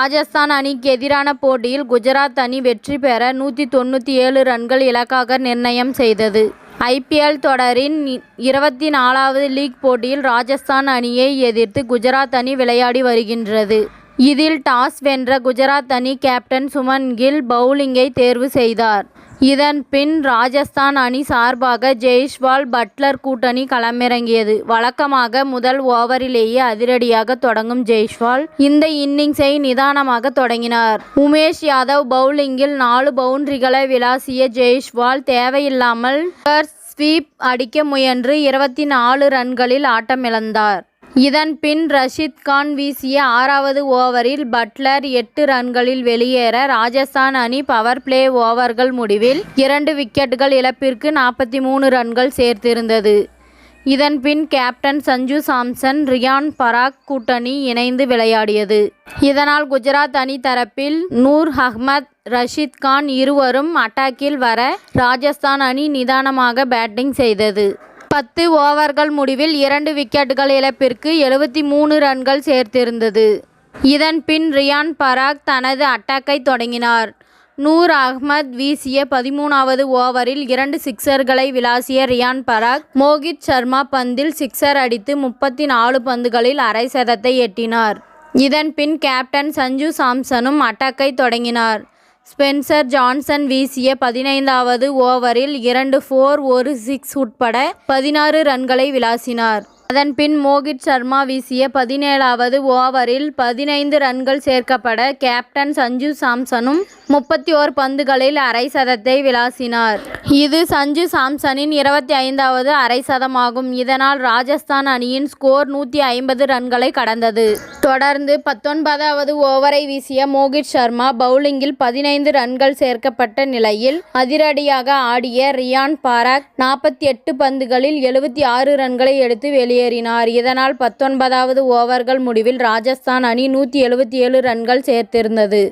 ராஜஸ்தான் அணிக்கு எதிரான போட்டியில் குஜராத் அணி வெற்றி பெற நூற்றி தொண்ணூற்றி ஏழு ரன்கள் இலக்காக நிர்ணயம் செய்தது. ஐபிஎல் தொடரின் இருபத்தி நாலாவது லீக் போட்டியில் ராஜஸ்தான் அணியை எதிர்த்து குஜராத் அணி விளையாடி வருகின்றது. இதில் டாஸ் வென்ற குஜராத் அணி கேப்டன் சுமன் கில் பவுலிங்கை தேர்வு செய்தார். இதன் பின் ராஜஸ்தான் அணி சார்பாக ஜெய்ஷ்வால் பட்லர் கூட்டணி களமிறங்கியது. வழக்கமாக முதல் ஓவரிலேயே அதிரடியாக தொடங்கும் ஜெய்ஷ்வால் இந்த இன்னிங்ஸை நிதானமாக தொடங்கினார். உமேஷ் யாதவ் பவுலிங்கில் நாலு பவுண்டரிகளை விளாசிய ஜெய்ஷ்வால் தேவையில்லாமல் ஸ்வீப் அடிக்க முயன்று இருபத்தி நாலு ரன்களில் ஆட்டமிழந்தார். இதன் பின் ரஷீத் கான் வீசிய ஆறாவது ஓவரில் பட்லர் எட்டு ரன்களில் வெளியேற ராஜஸ்தான் அணி பவர் பிளே ஓவர்கள் முடிவில் இரண்டு விக்கெட்டுகள் இழப்பிற்கு நாற்பத்தி மூணு ரன்கள் சேர்த்திருந்தது. இதன் பின் கேப்டன் சஞ்சு சாம்சன் ரியான் பராக் கூட்டணி இணைந்து விளையாடியது. இதனால் குஜராத் அணி தரப்பில் நூர் அஹ்மத் ரஷீத் கான் இருவரும் அட்டாக்கில் வர ராஜஸ்தான் அணி நிதானமாக பேட்டிங் செய்தது. பத்து ஓவர்கள் முடிவில் இரண்டு விக்கெட்டுகள் இழப்பிற்கு எழுபத்தி மூணு ரன்கள் சேர்த்திருந்தது. இதன் பின் ரியான் பராக் தனது அட்டாக்கை தொடங்கினார். நூர் அஹ்மத் வீசிய பதிமூணாவது ஓவரில் இரண்டு சிக்சர்களை விளாசிய ரியான் பராக் மோகித் சர்மா பந்தில் சிக்சர் அடித்து முப்பத்தி நாலு பந்துகளில் அரை சதத்தை எட்டினார். இதன் பின் கேப்டன் சஞ்சு சாம்சனும் அட்டாக்கை தொடங்கினார். ஸ்பென்சர் ஜான்சன் வீசிய பதினைந்தாவது ஓவரில் இரண்டு ஃபோர் ஒரு சிக்ஸ் உட்பட பதினாறு ரன்களை விளாசினார். அதன்பின் மோகித் சர்மா வீசிய பதினேழாவது ஓவரில் பதினைந்து ரன்கள் சேர்க்கப்பட கேப்டன் சஞ்சு சாம்சனும் முப்பத்தி ஓர் பந்துகளில் அரை சதத்தை விளாசினார். இது சஞ்சு சாம்சனின் இருபத்தி ஐந்தாவது அரை சதமாகும். இதனால் ராஜஸ்தான் அணியின் ஸ்கோர் நூற்றி ஐம்பது ரன்களை கடந்தது. தொடர்ந்து பத்தொன்பதாவது ஓவரை வீசிய மோகித் சர்மா பவுலிங்கில் பதினைந்து ரன்கள் சேர்க்கப்பட்ட நிலையில் அதிரடியாக ஆடிய ரியான் பாராக் நாற்பத்தி எட்டு பந்துகளில் எழுபத்தி ஆறு ரன்களை எடுத்து வெளியேறினார் இதனால் பத்தொன்பதாவது ஓவர்கள் முடிவில் ராஜஸ்தான் அணி நூற்றி எழுபத்தி ஏழு ரன்கள் சேர்த்திருந்தது.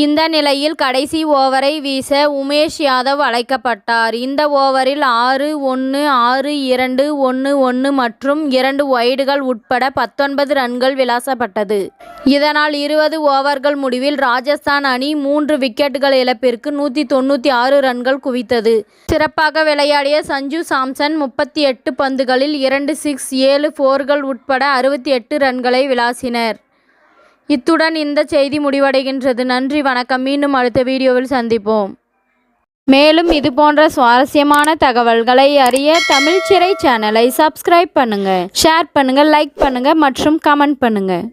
இந்த நிலையில் கடைசி ஓவரை வீச உமேஷ் யாதவ் அழைக்கப்பட்டார். இந்த ஓவரில் ஆறு ஒன்று ஆறு இரண்டு ஒன்று ஒன்று மற்றும் இரண்டு ஒய்டுகள் உட்பட பத்தொன்பது ரன்கள் விளாசப்பட்டது. இதனால் இருபது ஓவர்கள் முடிவில் ராஜஸ்தான் அணி மூன்று விக்கெட்டுகள் இழப்பிற்கு நூற்றி தொண்ணூற்றி ஆறு ரன்கள் குவித்தது. சிறப்பாக விளையாடிய சஞ்சு சாம்சன் முப்பத்தி எட்டு பந்துகளில் இரண்டு சிக்ஸ் ஏழு ஃபோர்கள் உட்பட அறுபத்தி எட்டு ரன்களை விளாசினர். இத்துடன் இந்த செய்தி முடிவடைகின்றது. நன்றி வணக்கம். மீண்டும் அடுத்த வீடியோவில் சந்திப்போம். மேலும் இது போன்ற சுவாரஸ்யமான தகவல்களை அறிய தமிழ் சிறை சேனலை சப்ஸ்கிரைப் பண்ணுங்கள் ஷேர் பண்ணுங்கள் லைக் பண்ணுங்கள் மற்றும் கமெண்ட் பண்ணுங்கள்